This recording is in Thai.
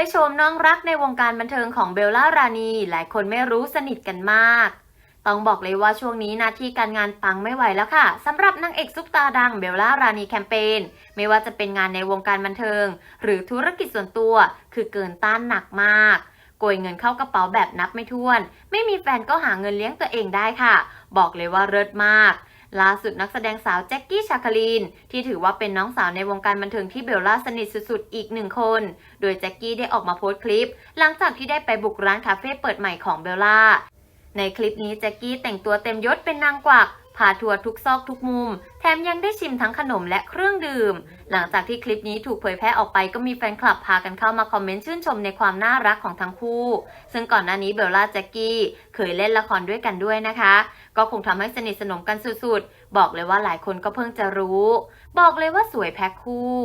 ยโฉมน้องรักในวงการบันเทิงของเบลล่ารานี หลายคนไม่รู้สนิทกันมาก ต้องบอกเลยว่าช่วงนี้หน้าที่การงานปังไม่ไหวแล้วค่ะสำหรับนางเอกซุปตาดังเบลล่ารานีแคมเปญไม่ว่าจะเป็นงานในวงการบันเทิง หรือธุรกิจส่วนตัว คือเกินต้านหนักมากโกยเงินเข้ากระเป๋าแบบนับไม่ถ้วน ไม่มีแฟนก็หาเงินเลี้ยงตัวเองได้ค่ะ บอกเลยว่าเลิศมาก ล่าสุดนักแสดงสาวแจ็คกี้ชาคาลีน ที่ถือว่าเป็นน้องสาวในวงการบันเทิงที่เบลล่าสนิทสุดๆ อีกหนึ่งคน โดยแจ็คกี้ได้ออกมาโพสต์คลิป หลังจากที่ได้ไปบุกร้านคาเฟ่เปิดใหม่ของเบลล่าในคลิปนี้แจ็คกี้แต่งตัวเต็มยศเป็นนางกวัก พาทัวร์ทุกซอกทุกมุม แถมยังได้ชิมทั้งขนมและเครื่องดื่ม หลังจากที่คลิปนี้ถูกเผยแพร่ออกไปก็มีแฟนคลับพากันเข้ามาคอมเมนต์ชื่นชมในความน่ารักของทั้งคู่ ซึ่งก่อนหน้านี้เบลล่าแจ็กกี้เคยเล่นละครด้วยกันด้วยนะคะ ก็คงทำให้สนิทสนมกันสุดๆ บอกเลยว่าหลายคนก็เพิ่งจะรู้ บอกเลยว่าสวยแพ็คคู่